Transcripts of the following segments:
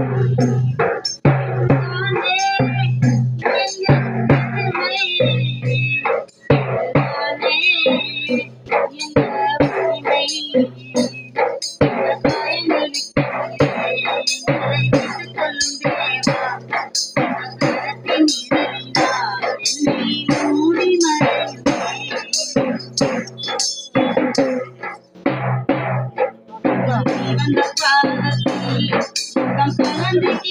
கலந்து கிடக்க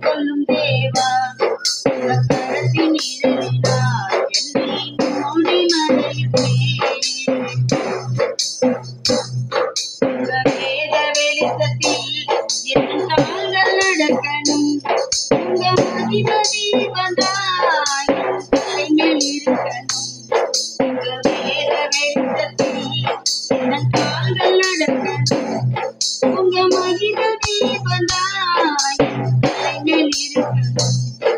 கொள்ளும் தேவா. கரத்தின் இதழினால் என்னை மூடி மறைப்பேன் வேத வெளிச்சத்தில் என் கால்கள் நடக்கணும். Thank you.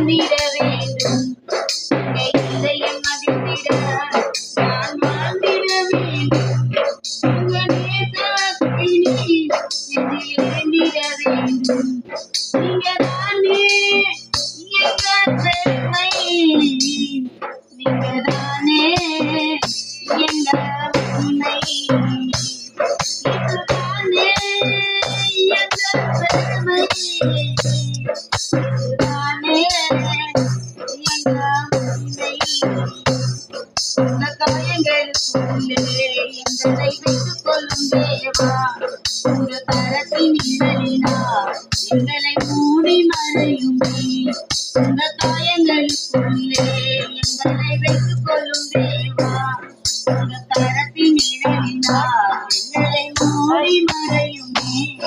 நெஞ்சில் இணைந்திட வேண்டும். இதயம் அறிந்திட நான் வாழ்ந்திட வேண்டும். உங்க நேசக்கினி நெஞ்சில் இணைந்திட வேண்டும். நீங்க தானே எங்க பெருமை நீங்க தானே எங்க உண்மை இதுதானே எங்க பெருமை உங்க கரத்தின் நிழலினால் எங்களை மூடி மறையுமே. உங்க காயங்களுக்குள்ளே எங்களை வைத்துக் கொள்ளும் தேவா. உங்க கரத்தின் நிழலினால் எங்களை மூடி மறையுமே.